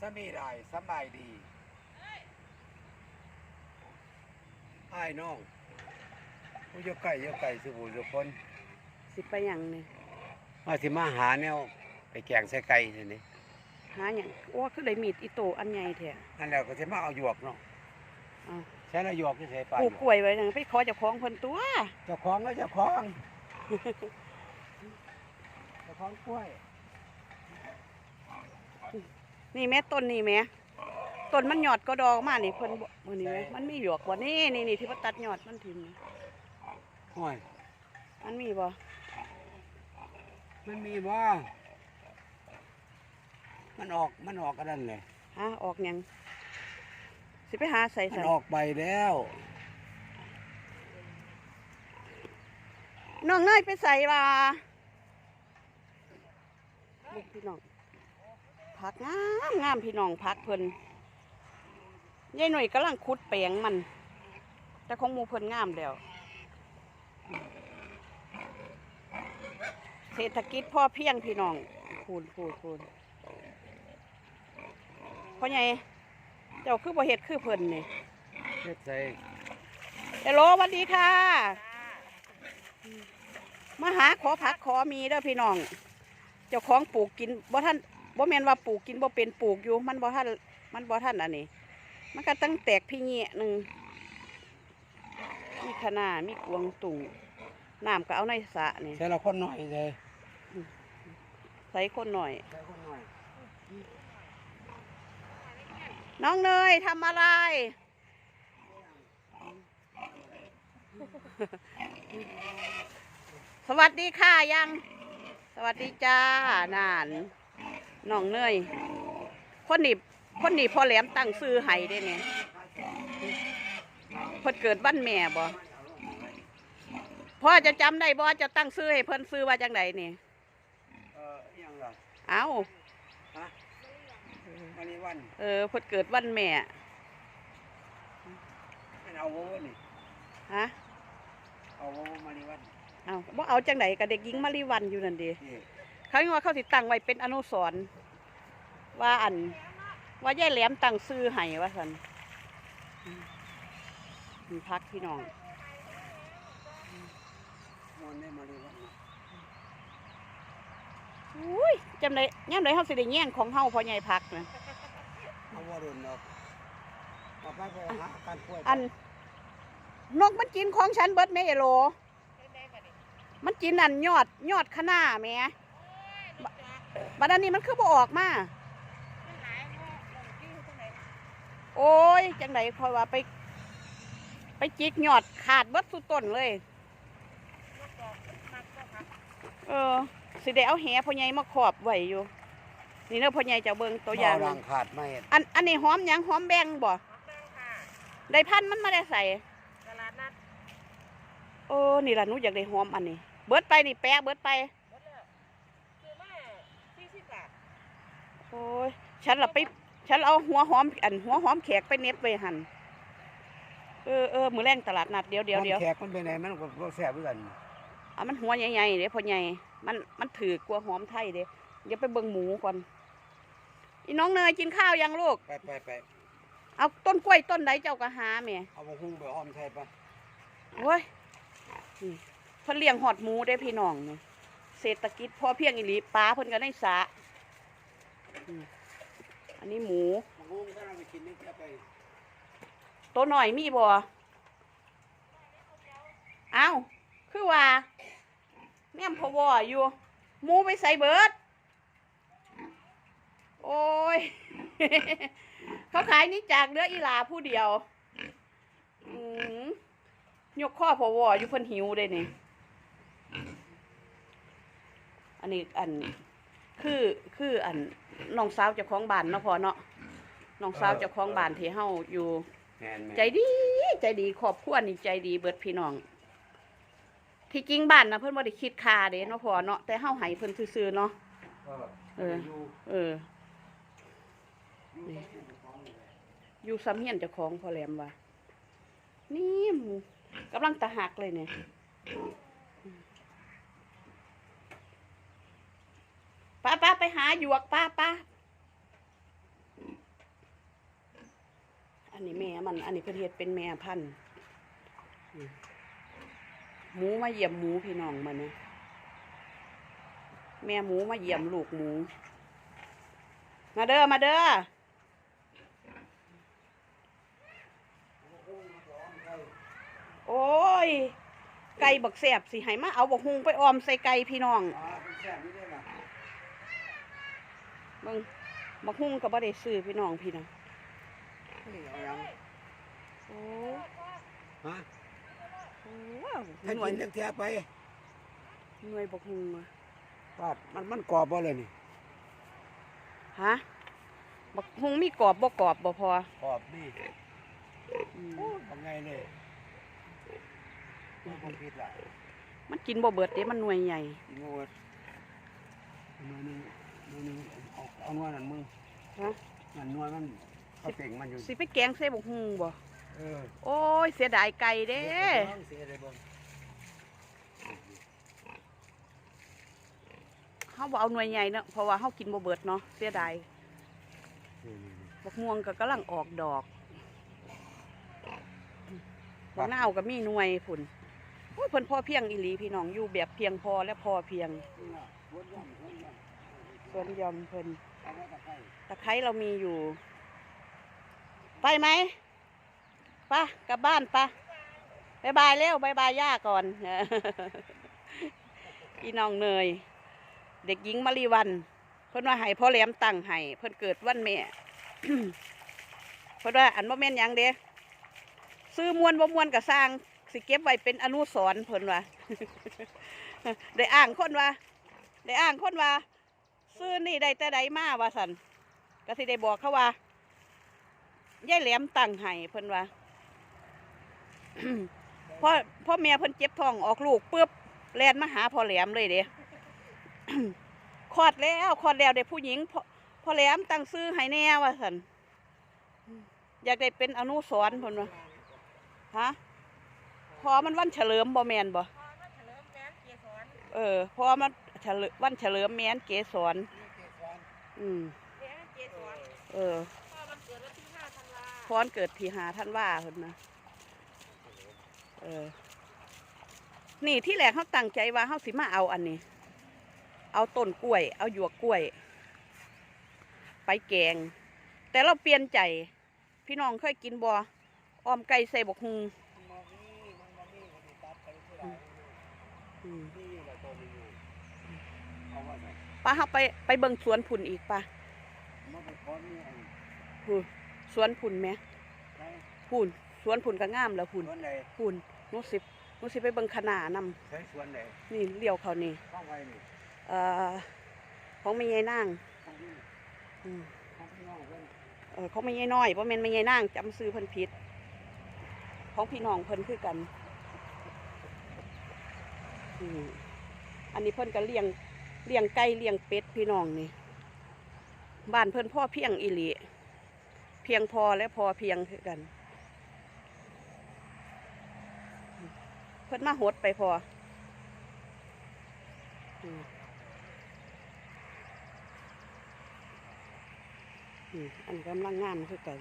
สมีได้สำบายดีอ้ายน้องผู้ยกไก่ยกไก่สุบูสุคนสิไปหยังนี่มาสิมาหาแนวไปแกงใส่ไก่ทีนี้หาหยังโอ้คือได้มีดอิโตอันใหญ่แท้นั่นแหละก็สิมาเอาหยวกเนาะเอาใช้แล้วหยวกที่ใส่ปลาปลูกกล้วยไว้นั่นไปขอเจ้าของเพิ่นตัวเจ้าของก็เจ้าของ เจ้าของกล้วย นี่แม่ต้นนี่แม่ต้นมันหยอดก็ดอกมานี่เพิ่นบ่มื้อนี้แม่มันมีหยวกบ่นี่นี่นี่ที่ว่าตัดหยอดมันถิ่มนี่โอ้ยมันมีบ่มันมีบ่มันออกมันออกกันนั่นเลยฮะออกหยังสิไปหาใส่มันใส่ออกใบแล้วน้องเนยไปใส่ว่าลูกพี่น้อง ผักงามงามพี่น้องผักเพิ่นยายหน่อยกำลังขุดแปลงมัน แต่ของหมูเพิ่นงามแล้วเศรษฐกิจพ่อเพียงพี่น้องคูณคูณคูณพ่อใหญ่เจ้าคือบ่เฮ็ดคือเพิ่นนี่เฮ็ดใส่เฮลโหลสวัสดีค่ะ มาหาขอผักขอมีเด้อพี่น้อง เจ้าของปลูกกินบ่ท่าน บ่แม่นว่าปลูกกินบ่เป็นปลูกอยู่ มันบ่ท่านมันบ่ท่านอันนี้ มันก็ตั้งแตกพี่เงี้ยหนึ่งมีคะน้ามีกวางตุ่งน้ำก็เอาในสระนี่ใส่ละคนหน่อยเลยใส่คนหน่อย ใส่คนหน่อย น้องเนยทำอะไร สวัสดีค่ะยัง สวัสดีจ้านาน น้องเนยคนนี้คนนี้พอแหลมตั้งซื้อให้ได้เนี่ยเพิ่นเกิดบ้านแม่บ่พ่อจะจำได้บ่จะตั้งซื้อให้เพิ่นซื้อว่าจังไดนี่เอออิหยังล่ะเอ้าฮะมาริวันเออเพิ่นเกิดวันแม่เป็นเอาโว้นี่ฮะเอาโว้มาริวันเอาบ่เอาจังไดกับเด็กหญิงมาริวันอยู่นั่นเดีนี่ เขาว่าเขาสิตั้งไว้เป็นอนุสรณ์ว่าอัน ว่ายายแหลมตั้งซื้อให้ว่าสันอืมมีพักพี่น้องมวนได้มาริวันนะอุ้ยจำได้ย่ำได้เขาสิได้แย่งของเฮาพอใหญ่พักนะเอาโว้รุนเนาะเอาไปไปหาการกล้วยอันนกมันกินของฉันเบิดแม่เอโลมันกินอันยอดยอดคะน้าแหม่ บบัดอันนี้มันคือบ่ออกมาโอ้ย จังไดคอยว่าไป ไปจิกยอดขาดเบิดสุดต้นเลยเออ สิได้เอาแหพ่อใหญ่มาขอบไว้อยู่ นี่เนาะพ่อใหญ่จะเบิ่งตัวอย่างเรังขาดไม่อันอันนี้หอมหยังหอมแบงบ่ได้พันธุ์มันมาได้ใส่ตลาดนัด โอ้นี่ล่ะหนูอยากได้หอมอันนี้ เบิดไปนี่แปะเบิดไป หมดแล้วซื้อมาสี่สิบบาท โอ้ยฉันละไป ฉันเอาหัวหอมอันหัวหอมแขกไปเน็บไปหันเออเออมือแรงตลาดนัดเดี๋ยวเดี๋ยวเดี๋ยวแขกมันไปไหนมันก็บ่แซ่บเหมือนกันอะมันหัวใหญ่ๆเดี๋ยวพอใหญ่มันมันถือกลัวหอมไทยเดี๋ยวเดี๋ยวไปเบิ่งหมูก่อนอีน้องเนยกินข้าวยังลูกไปไปไปเอาต้นกล้วยต้นใดเจ้าก็หาแม่เอามาหุ้งไปอ้อมใช่ปะโอ้ยนี่เพิ่นเลี้ยงหอดหมูได้พี่น้องเนี่ยเศรษฐกิจพอเพียงอีหลีปลาเพิ่นก็ได้สระ อืมอันนี้หมูมาหุ้งถ้าเราไปกินนี่จะไปตัวหน่อยมีบ่เอ้า คือว่าแม่มพะวออยู่หมูไปใส่เบิด โอ้ย เขาขายนี่จากเนื้ออีหลาผู้เดียว อืมยกข้อพะวออยู่เพิ่นหิวได้นี่อันนี้อัน คือ คืออัน น้องสาวเจ้าของบ้านเนาะพอเนาะน้องสาวเจ้าของบ้านที่เฮาอยู่แม่นแม่นใจดี ใจดีครอบครัวนี่ใจดีเบิดพี่น้อง ที่จริงบ้านนะเพิ่นบ่ได้คิดค่าเด้เนาะพอเนาะแต่เฮาให้เพิ่นซื่อๆเนาะ เอออยู่เอออยู่อยู่ซ้ำเฮียนเจ้าของพ่อแหลมว่านี่หมูกำลังตะหักเลยเนี่ย ป้าป้าไปหาหยวกป้าป้าอันนี้แม่มัน อันนี้เพิ่นเฮ็ดเป็นแม่พันธุ์อืมหมูมาเยี่ยมหมูพี่น้องมาเนี่ยแม่หมูมาเยี่ยมลูกหมู มาเด้อมาเด้อโอ้ย ไก่บักแสบสิให้มาเอาบักฮุงไปออมใส่ไก่พี่น้องอ เป็นแซ่บนี่ได้ล่ะเบิ่งบักฮุงก็บ่ได้ซื้อพี่น้องพี่น้องนี่เอายังโอ้ฮะโหถ้าหน่วกิยนจังแท้ไปหน่วยบักฮุงอะปาดมันมันกรอบบ่เลยนี่ฮะบักฮุงมีกรอบบ่กรอบบ่พอกรอบนี่อืมโอ้ยทำไงเลยมันคงผิดล่ะมันกินบ่เบิดเด้มันหน่วยใหญ่อีโมดมือหนึงมือหนึ งเอาเอานวลนั่นมือฮะนั่นนวลมันเขาเต่งมันอยู่สิไปแกงใส่บักฮุงบ่เออโอ้ยเสียดายไก่เด้เสียได้เบิ่งเฮาบ่เอาหน่วยใหญ่เนาะเพราะว่าเฮากินบ่เบิดเนาะเสียดายนี่บักม่วงก็กำลังออกดอกบักนาวก็มีหน่วยพุ่นโอ้ยเพิ่นพอเพียงอีหลีพี่น้องอยู่แบบเพียงพอและพอเพียง นี่ล่ะวนย่ำวนย่ สวนยอมเพิ่นตะไคร้เรามีอยู่ ไปไหมไปะกลับบ้านปะบายบายเร็วบายบายย่าก่อนอีน้องเนย เด็กหญิงมารีวัน เพิ่นว่าให้พ่อแหลมตั้งให้เพิ่นเกิดวันแม่เพิ่นว่าอันบ่แม่นยังเด้ซื้อมวนบ่มวนก็สร้าง สิเก็บไว้เป็นอนุสรณ์เพิ่นว่าได้อ้างคนว่าได้อ้างคนว่า ซื้อนี่ได้แต่ใดมาว่าสันก็สิได้บอกเขาว่ายายแหลมตั้งให้เพิ่นว่าพ่อพ่อแม่เพิ่นเจ็บท้องออกลูกปุ๊บแล่นมาหาพ่อแหลมเลยเด้คลอดแล้วคลอดแล้วได้ผู้หญิงพ่อพ่อแหลมตั้งซื้อให้แน่ว่าสันอยากได้เป็นอนุสรณ์เพิ่นว่าฮะพอมันวันเฉลิมบ่แมนบ่พอมาเฉลิมแม้นเกสรเออพอมัน เฉลิมวันเฉลิมแมนเกสรนี่เกสรอืมแม้นเกสรเออพ่อมันเกิดวันที่ห้าธันวาพรเกิดที่หาท่านว่าเพิ่นนะเออ นี่ที่แรกเขาตั้งใจว่าเขาสิมาเอาอันนี้ เอาต้นกล้วย เอาหยวกกล้วย ไปแกง แต่เราเปลี่ยนใจ พี่น้องเคยกินบ่ออมไก่ใส่บกฮุงมันบ่มีมันบ่มีก็สิตัดไปเท่าไหร่อืม นี่แหละตัวนี้อยู่เอาไว้ใส่ ป้าเขาไปไปเบิ่งสวนผุนอีกป้ามันก็พอมีอันสวนผุนไหมใช่ผุนสวนผุนก็งามแล้วผุนสวนไหนผุนหนุสิบนุสิไปเบิ่งขนานำใช้สวนไหนนี่เลี้ยวเขานี่เข้าไว้นี่เอ่อของไม่ยายนางของนี่อืมของพี่น้องเพิ่นเออของไม่ยายน้อยเพราะแม่นไม่ยายนางจำซื้อเพิ่นผิด ของพี่น้องเพิ่นคือกันอืมอันนี้เพิ่นก็เลี้ยง เลี้ยงไก่เลี้ยงเป็ดพี่น้องนี่บ้านเพิ่อนพ่อเพียงอีหลีเพียงพอและพอเพียงคือกัน เพิ่อนมาหดไปพออืมอันกำลังงามคือกัน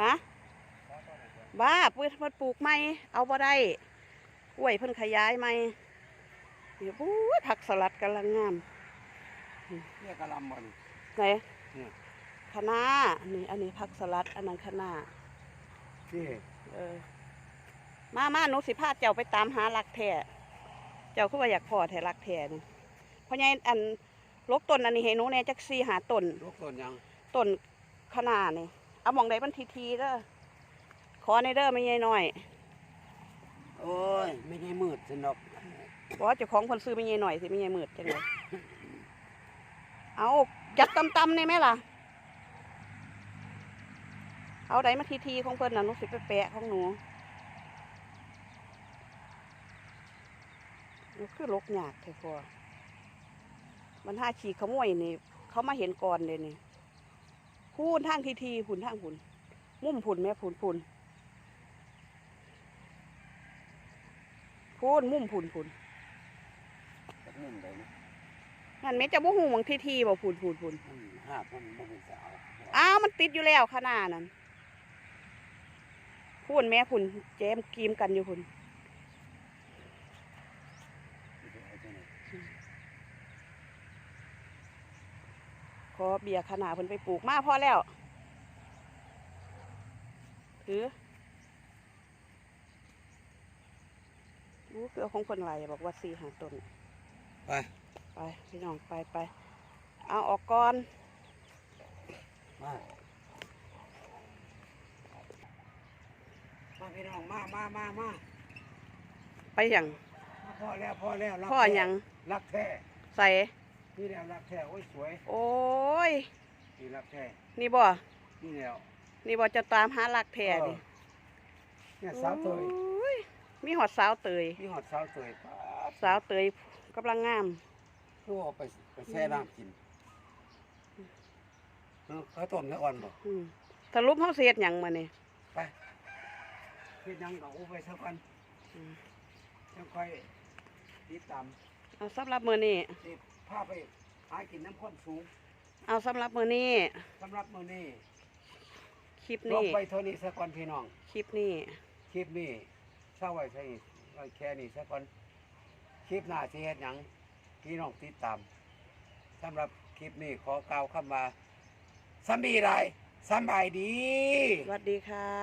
ฮะบ้าเพิ่นเพิ่นปลูกใหม่เอาบ่ได้กล้วยเพิ่นขยายใหม่ เดี๋ยวปุ้ยผักสลัดกำลังงามเนี่ยกะหลำบ่นี่ไหนนี่คะน้านี่อันนี้ผักสลัด อันนั้นคะน้านี่เออ มามาหนูสิพาเจ้าไปตามหาหลักแท้เจ้าคือว่าอยากพอแท้หลักแท้นี่เพราะไงอันลกต้นอันนี้ให้หนูแหน่จักซี่หาต้นลูกต้นยังต้นขนาดนี่เอาหมองใดมันทีทีๆเด้อขอในเด้อไม่ใหญ่น้อย โอ้ยไม่ใช่มืดสนอก บอกว่าเจ้าของคนซื้อไม่ใหญ่หน่อยสิไม่ใหญ่มืดจังเลยเอาจัดตำๆได้ไหมล่ะ เอาใดมาทีทีๆของเพิ่นน่ะนูสิไปแปะของหนูนี่คือลกหยากเถอะพอมันห้าขี่ขโมยนี่ เขามาเห็นก่อนเลยนี่พูนทางทีทีๆผุนทางผุนมุมผุนแม่ผุนผุนพูนมุ่มผุนผุน มุมใดนะนั่นแม่จะบ่หูหมองทีทีๆบ่ผุนผุนผุนมันหากมันบ่เป็นสาวเอาอ้าวมันติดอยู่แล้วขนาดนั้นพูนแม่คุณแจมกรีมกันอยู่คุณขอเบียร์ขนาดเพิ่นไปปลูกมาพอแล้วถือรู้เกลือของคนไรบอกว่าสี่หาต้น ไปไปพี่น้องไปไปเอาออกก่อนมามาพี่น้องมามามามาไปอย่างมาพอแล้วพอแล้วรักพ่อแท้หยังรักแท้ใส่นี่แล้วรักแท้โอ้ยสวย โอ้ยนี่รักแท้นี่บ่นี่แล้วนี่บ่จะตามหาหลักแท้ดิเนี่ยสาวเตยโอ้ยมีหอดสาวเตยนี่หอดสาวเตยป๊าดสาวเตย กำลังงาม คือเอาไปไปแช่น้ำกินเออเขาต้มแล้วอ่อนบ่อืมสรุปเฮาเสียดหยังมานี่ไปเฮ็ดหยังก็เอาไปสักวันอืมยังค่อยติดตามเอาสำหรับมื้อนี้นี่พาไปหากินน้ำข้นสูงเอาสำหรับมื้อนี้ สำหรับมื้อนี้คลิปลงนี้ ไปเท่านี้สักวันพี่น้อง คลิปนี้ คลิปนี้เศร้าไว้ใช่ไว้แค่นี้สักวัน คลิปหน้าสิเฮ็ดหยังพี่น้องติดตามสำหรับคลิปนี้ขอกล่าวคำว่าสำบีไรสำบายดี สวัสดีค่ะ